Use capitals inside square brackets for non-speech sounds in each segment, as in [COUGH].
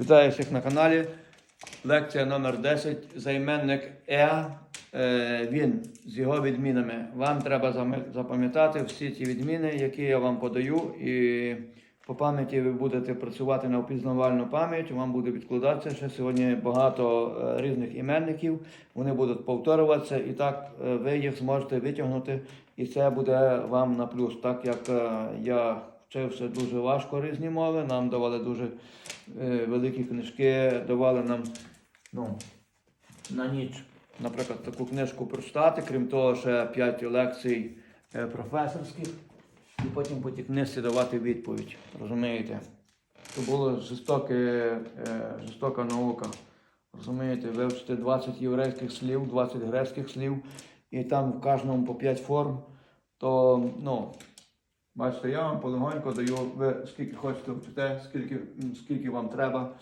Вітаю всіх на каналі. Лекція номер 10. Займенник Е. Е, Він з його відмінами. Вам треба запам'ятати всі ці відміни, які я вам подаю. І по пам'яті ви будете працювати на впізнавальну пам'ять. Вам буде відкладатися ще сьогодні багато е, різних іменників. Вони будуть повторюватися, і так е, ви їх зможете витягнути. І це буде вам на плюс. Так як я вчився дуже важко різні мови, нам давали дуже е, великі книжки, давали нам ну, на ніч, наприклад, таку книжку прочитати, крім того, ще 5 лекцій е, професорських, і потім по тій книжці давати відповідь. Розумієте? Це була жорстоке, е, жорстока наука. Розумієте, вивчити 20 єврейських слів, 20 грецьких слів, і там в кожному по 5 форм, то ну, Бачите, я вам полегонько даю, ви скільки хочете вчите, скільки, скільки вам треба.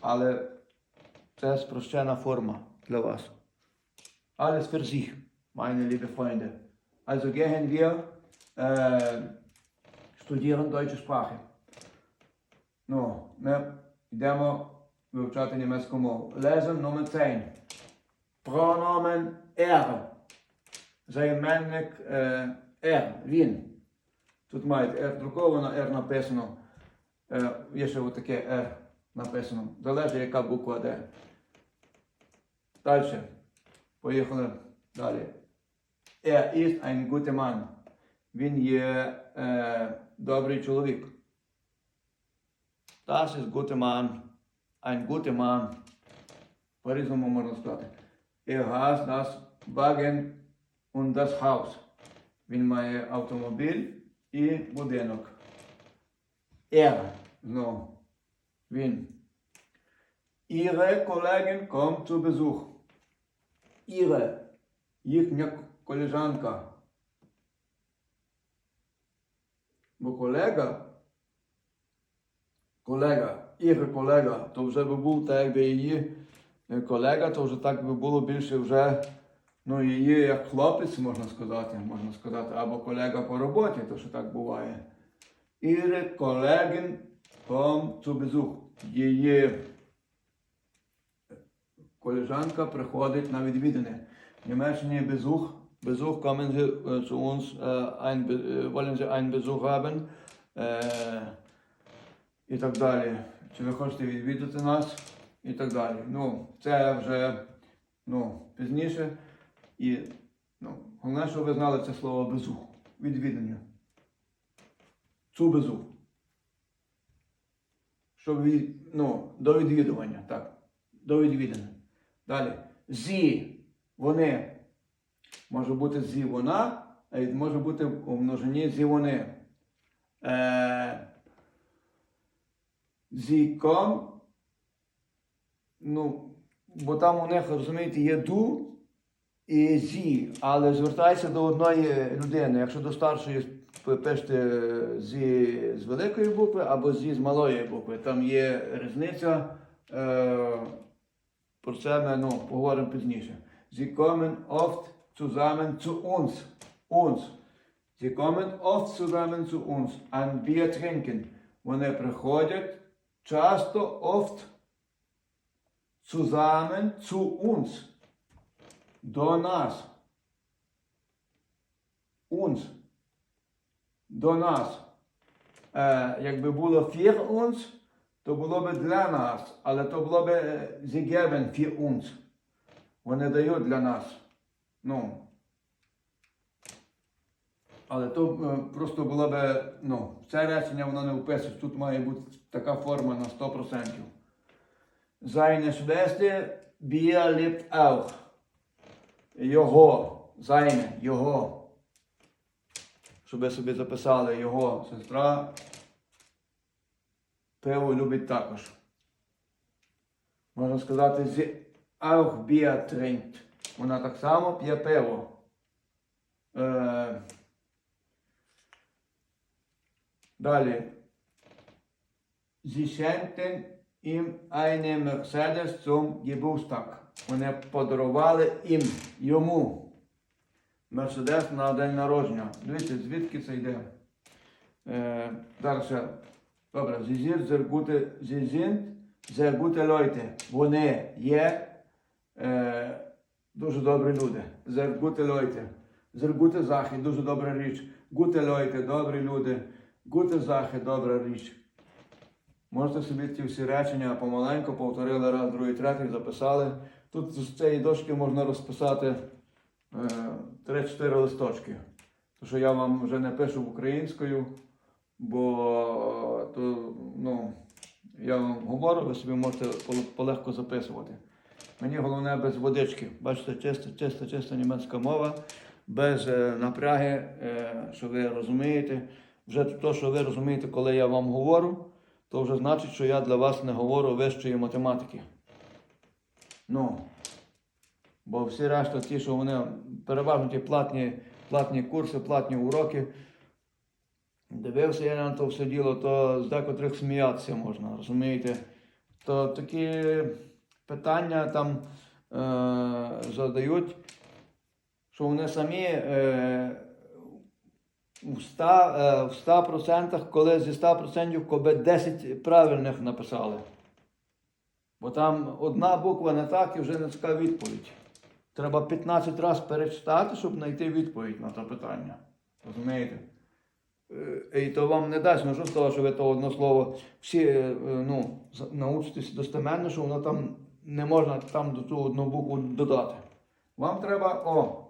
Але це спрощена форма для вас. Alles für sich, meine liebe Freunde. Also gehen wir äh, studieren deutsche Sprache. Ну, ми йдемо вивчати німецьку мову. Lesson номер 10. Прономен er. Займенник er, він. Тут мають R друковано, R написано. Е, є ще отаке R написано. Залежить, яка буква де. Далі. Поїхали далі. Er ist ein guter Mann. Він є е, добрий чоловік. Das ist guter Mann. Ein guter Mann. По-різному можна сказати. Er hat das Wagen und das Haus. Він має автомобіль і будинок. Er. Ну. Він. Ihre Kollegin kommt zu Besuch. Ihre. Їхня колежанка. Бо колега. Колега. Ihre колега. То вже би був так, якби її колега, то вже так би було більше вже. Ну, її як хлопець, можна сказати, можна сказати, або колега по роботі, то що так буває. Kollegin kommt zu Besuch. Її колежанка приходить на відвідини. В Німеччині Besuch, Besuch kommen Sie äh, zu uns, äh, ein, äh, wollen Sie einen Besuch haben? І так далі. Чи ви хочете відвідати нас? І так далі. Ну, це вже ну, пізніше. І ну, головне, щоб ви знали це слово безух. Відвідання. Цу безух. Щоб від, ну, до відвідування, так. До відвідання. Далі. Зі. Вони. Може бути зі вона, а може бути у множині зі вони. Е, зі ком. Ну, бо там у них, розумієте, є ду зі, але звертайся до одної людини. Якщо до старшої пишете зі з великої букви або зі з малої букви. Там є різниця. Е, про це ми ну, поговоримо пізніше. Sie kommen oft zusammen zu uns. Uns. Sie kommen oft zusammen zu uns. Ein Bier trinken. Вони приходять часто oft zusammen zu uns. До нас. Uns. До нас. Е, якби було für uns, то було б для нас, але то було б sie geben für. Вони дають для нас. Ну. Але то е, просто було б, ну, це речення воно не вписується. Тут має бути така форма на 100%. Seine Schwester Bier lebt auch. Його, зайне, його. Щоб ви собі записали його сестра. Пиво любить також. Можна сказати, Bier trinkt. Вона так само п'є пиво. Е, далі. Sie schenkten ihm eine Mercedes zum Geburtstag. Вони подарували їм, йому. Мерседес на день народження. Дивіться, звідки це йде. Е, далі. Добре, зізір, зергути, зізінт, зергути лойте. Вони є е, дуже добрі люди. Зергути лойте. Зергути захід, дуже добра річ. Гути лойте, добрі люди. Гути захід, добра річ. Можете собі ті всі речення помаленьку повторили раз, другий, третій, записали. Тут з цієї дошки можна розписати е, 3-4 листочки. Тому що я вам вже не пишу українською, бо е, то, ну, я вам говорю, ви собі можете полегко записувати. Мені головне без водички. Бачите, чиста, чиста, чиста німецька мова, без е, напряги, е, що ви розумієте. Вже те, що ви розумієте, коли я вам говорю, то вже значить, що я для вас не говорю вищої математики. Ну, бо всі решта, ті, що вони переважно ті платні, платні курси, платні уроки. Дивився я на то все діло, то з декотрих сміятися можна, розумієте? То такі питання там е, задають, що вони самі е, в 100%, е, в 100% коли зі 100% коби 10 правильних написали. Бо там одна буква не так і вже не така відповідь. Треба 15 разів перечитати, щоб знайти відповідь на це питання. Розумієте? Е, І то вам не дасть ну, того, що ви то одне слово всі е, ну, научитесь достеменно, що воно там не можна там до ту одну букву додати. Вам треба, о,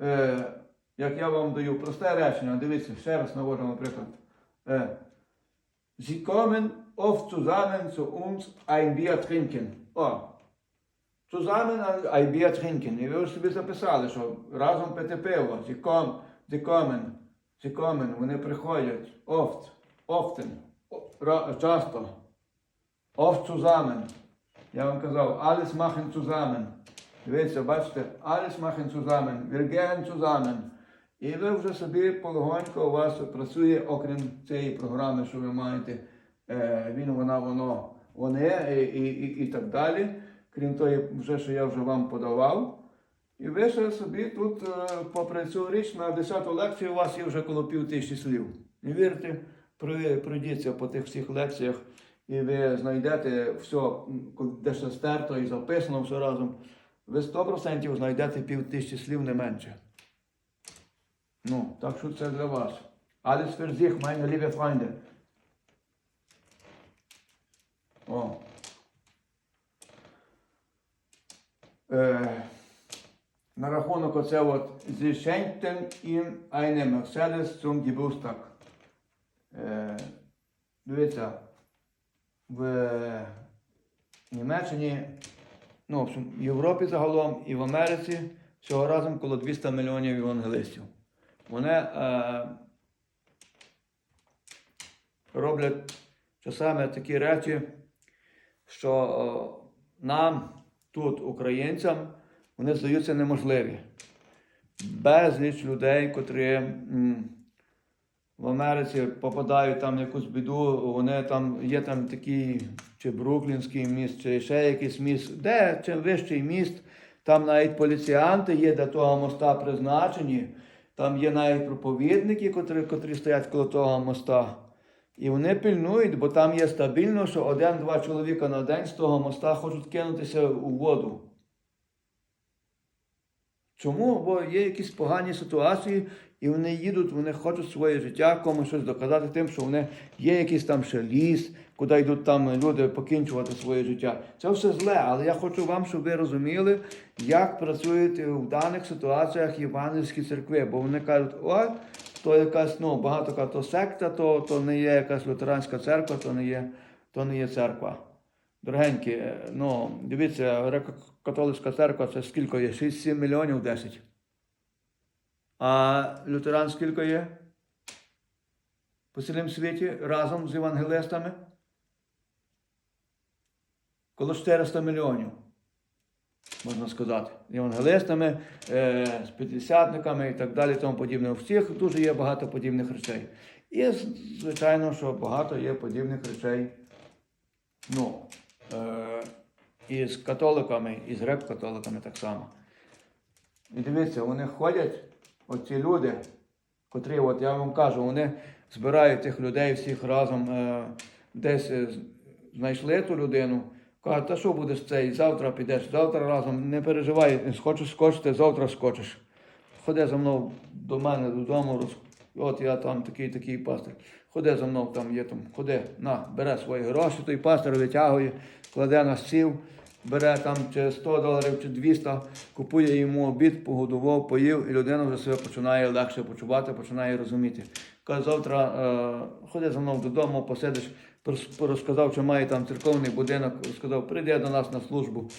е, як я вам даю просте речення, дивіться, ще раз наводжу, наприклад. Е, kommen oft zusammen zu uns ein Bier trinken. О, zusammen ein Bier trinken. І ви собі записали, що разом пити пиво. Sie kommen, sie kommen, sie kommen. Вони приходять. Oft, often, часто. Oft zusammen. Я вам казав, alles machen zusammen. Дивіться, бачите, alles machen zusammen. Wir gehen zusammen. І ви вже собі полегонько у вас працює, окрім цієї програми, що ви маєте, е, він, вона, воно, вони і, і, і, і так далі. Крім того, вже, що я вже вам подавав. І ви ще собі тут, е, попри цю річ, на 10-ту лекцію у вас є вже коло пів тисячі слів. Не вірте, пройдіться по тих всіх лекціях, і ви знайдете все, де ще стерто і записано все разом. Ви 100% знайдете пів тисячі слів не менше. Ну, так що це для вас. Alles für sich, meine liebe. О. Е, на рахунок оце от Sie schenkten ihm eine Mercedes zum Geburtstag. Е, дивіться, в Німеччині, ну, в Європі загалом і в Америці всього разом коло 200 мільйонів євангелистів. Вони е, роблять часами такі речі, що е, нам, тут, українцям, вони здаються неможливі. Безліч людей, котрі в Америці попадають там в якусь біду, вони там є там такий чи Бруклінський міст, чи ще якийсь міст, де чим вищий міст, там навіть поліціянти є для того моста призначені. Там є навіть проповідники, котрі, котрі стоять коло того моста. І вони пильнують, бо там є стабільно, що один-два чоловіка на день з того моста хочуть кинутися у воду. Чому? Бо є якісь погані ситуації, і вони їдуть, вони хочуть своє життя комусь щось доказати тим, що вони є якийсь там ще ліс, куди йдуть там люди покінчувати своє життя. Це все зле, але я хочу вам, щоб ви розуміли, як працюють в даних ситуаціях євангельські церкви. Бо вони кажуть, о, то якась, ну, багато кажуть, то секта, то, то не є якась лютеранська церква, то не є, то не є церква. Дорогенькі, е, ну, дивіться, греко-католицька церква це скільки є? 6-7 мільйонів 10. А лютеран скільки є? По цілому світі разом з євангелистами? Коло 400 мільйонів, можна сказати. Євангелистами, е, з п'ятдесятниками і так далі, тому подібне. У всіх дуже є багато подібних речей. І, звичайно, що багато є подібних речей. Ну, е, і католиками, і з греко-католиками так само. І дивіться, вони ходять, оці люди, котрі, от я вам кажу, вони збирають тих людей всіх разом, е, десь е, знайшли ту людину. Кажуть, та що будеш цей, завтра підеш, завтра разом, не переживай, хочеш скочити, завтра скочиш. Ходи за мною до мене додому, роз... от я там такий такий пастир. Ходи за мною, там є там, ходи, на, бере свої гроші, той пастир витягує, кладе на стіл, бере там чи 100 доларів, чи 200, купує йому обід, погодував, поїв, і людина вже себе починає легше почувати, починає розуміти. Каже, завтра е, ходи за мною додому, посидиш, розказав, що має там церковний будинок, сказав, прийди до нас на службу.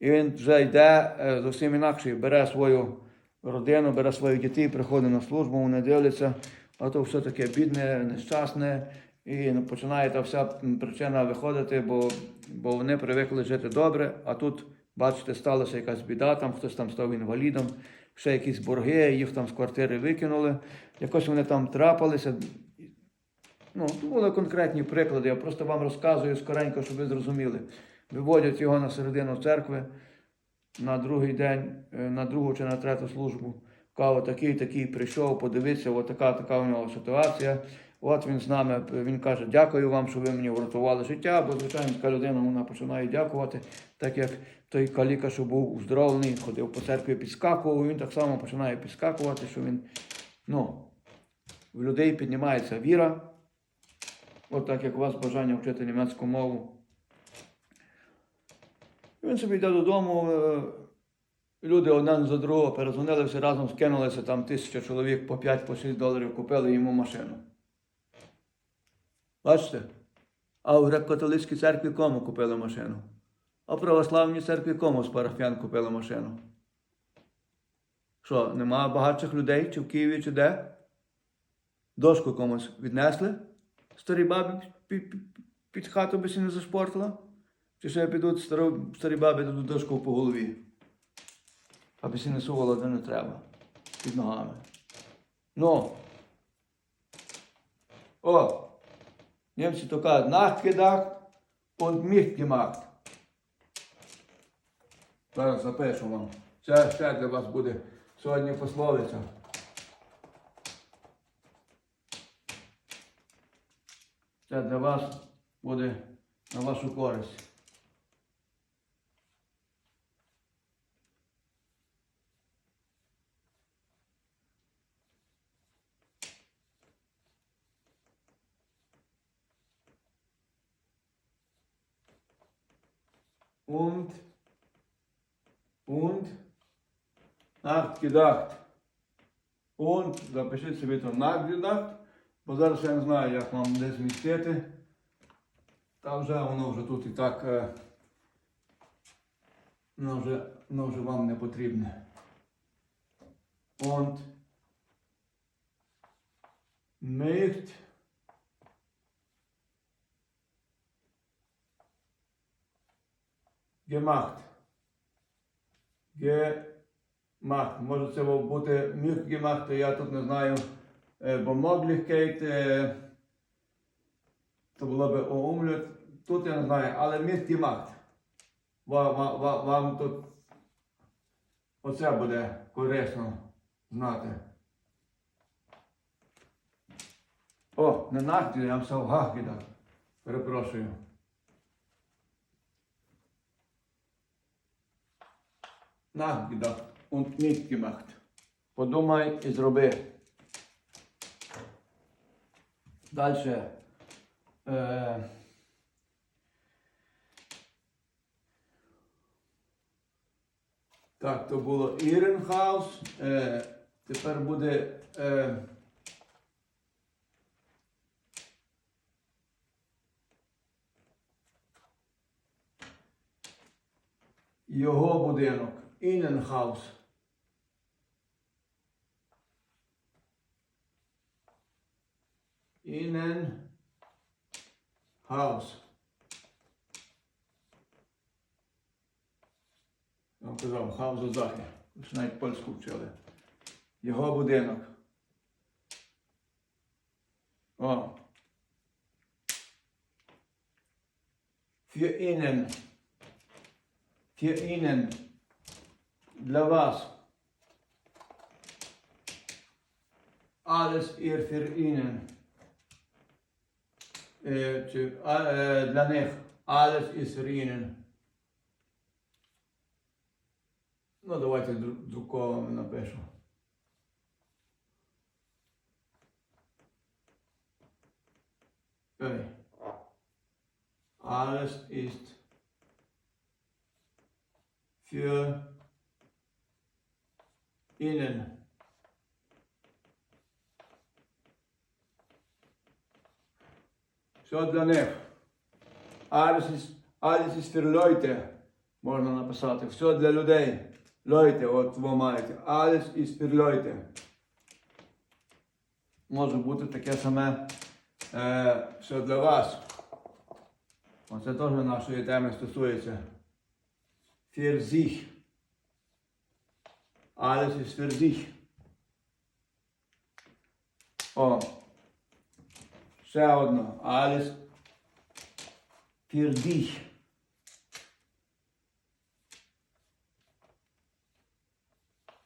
І він вже йде е, зовсім інакше, бере свою родину, бере своїх дітей, приходить на службу, вони дивляться, а то все таке бідне, нещасне. І ну, починає та вся причина виходити, бо, бо вони привикли жити добре, а тут, бачите, сталася якась біда, там хтось там став інвалідом, ще якісь борги, їх там з квартири викинули. Якось вони там трапилися. Ну, то були конкретні приклади. Я просто вам розказую скоренько, щоб ви зрозуміли. Виводять його на середину церкви на другий день, е, на другу чи на третю службу. Каже, такий, такий прийшов, подивитися, от така, така у нього ситуація. От він з нами, він каже, дякую вам, що ви мені врятували життя, бо звичайно така людина вона починає дякувати, так як той каліка, що був уздоровлений, ходив по церкві, підскакував, він так само починає підскакувати, що він, ну, в людей піднімається віра, от так як у вас бажання вчити німецьку мову. Він собі йде додому. е, Люди один за другого перезвонили, всі разом скинулися, там тисяча чоловік по 5 по 6 доларів купили йому машину. Бачите? А в греко-католицькій церкві кому купили машину? А в православній церкві кому з парафіян купили машину? Що, нема багатших людей, чи в Києві, чи де? Дошку комусь віднесли? Старій бабі під, під, під хату би не зашпортила? Чи ще підуть старі бабі дадуть дошку по голові? Аби сі не сувало, де не треба. Під ногами. Ну. О! Німці то кажуть, nachgedacht und mich gemacht. Зараз запишу вам. Це ще для вас буде сьогодні пословиця. Це для вас буде на вашу користь. Und, und, nachgedacht. Und, запишіть собі то nachgedacht, бо зараз я не знаю, як вам десь змістити. Та вже воно вже тут і так, е, воно вже, воно вже вам не потрібне. Und, nicht, gemacht. Gemacht. Може це бути міг gemacht, я тут не знаю, бо Möglichkeit, е, то було би умлют. Тут я не знаю, але міг gemacht. Вам, тут оце буде корисно знати. О, не нахті, я вам сказав гахіда. Перепрошую. Nachgedacht und nicht gemacht. Подумай і зроби. Далі. Е, так, то було Іренхаус. Е, тепер буде. Е, його будинок. Іненхаус. Іненхаус. Я вам казав, хаус захід. Навіть польську вчили. Його будинок. О. Für innen. Für innen. Для вас. Alles ihr für innen. Е, чи, а, е, для них alles ist reinen. Ну, давайте дру- друковано напишу. Ой. Alles ist für innen. Все для них. Alles für Leute, можна написати. Все для людей. Leute, от ви маєте. Alles für Leute. Може бути таке саме е, все для вас. Оце теж нашої теми стосується. Für sich. Alles ist. О. Ще. Alles für dich.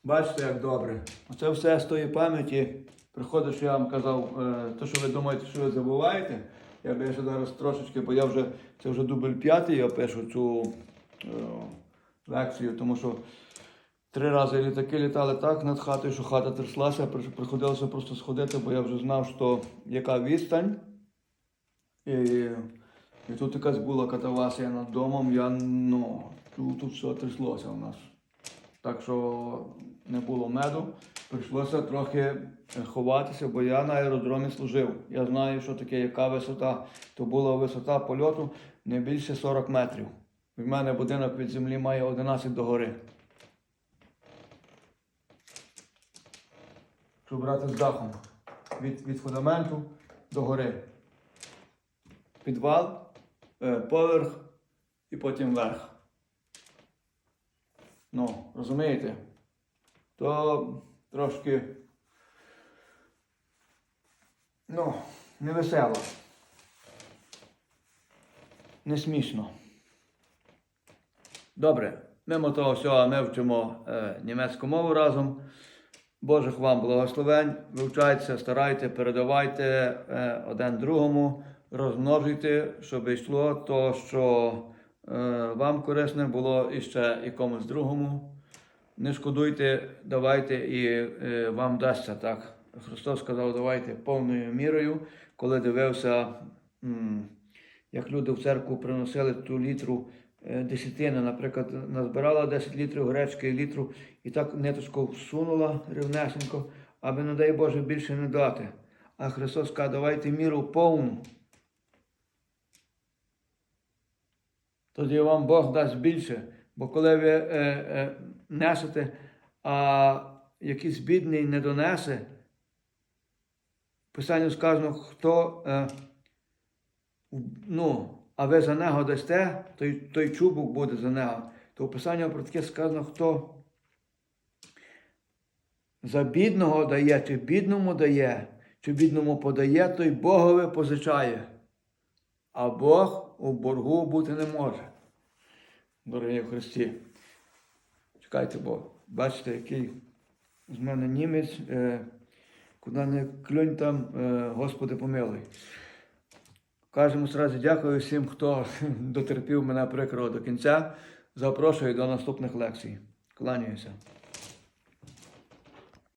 Бачите, як добре. Оце все з тої пам'яті. Приходить, що я вам казав, е, то, що ви думаєте, що ви забуваєте. Я би ще зараз трошечки, бо я вже це вже дубль п'ятий, я пишу цю е, лекцію, тому що три рази літаки літали так над хатою, що хата тряслася, приходилося просто сходити, бо я вже знав, що яка відстань. І, і тут якась була катавасія над домом, я ну, тут, тут все тряслося у нас. Так що не було меду. Прийшлося трохи е, ховатися, бо я на аеродромі служив. Я знаю, що таке, яка висота. То була висота польоту не більше 40 метрів. В мене будинок від землі має 11 до гори. Щоб брати з дахом. Від, від фундаменту до гори. Підвал, е, поверх і потім верх. Ну, розумієте? То трошки. Ну, не весело. Не смішно. Добре, мимо того всього ми вчимо е, німецьку мову разом. Божих вам благословень. Вивчайтеся, старайте, передавайте е, один другому, розмножуйте, щоб йшло то, що е, вам корисне було і ще якомусь другому. Не шкодуйте, давайте і е, вам дасться так. Христос сказав, давайте повною мірою, коли дивився, як люди в церкву приносили ту літру е, десятини, наприклад, назбирала 10 літрів гречки літру, і так ниточку всунула рівнесенько, аби, не дай Боже, більше не дати. А Христос каже, давайте міру повну. Тоді вам Бог дасть більше. Бо коли ви е, е, несете, а якийсь бідний не донесе, в Писанню сказано, хто, е, ну, а ви за нього дасте, той, той чубок буде за нього. То в Писанні про таке сказано, хто за бідного дає, чи бідному дає, чи бідному подає, той Богові позичає. А Бог у боргу бути не може. Дорогі Христі. Чекайте, бо бачите, який з мене німець, е, куди не клюнь там, е, Господи помилуй. Кажемо зразу дякую всім, хто [LAUGHS] дотерпів мене прикро до кінця. Запрошую до наступних лекцій. Кланяюся.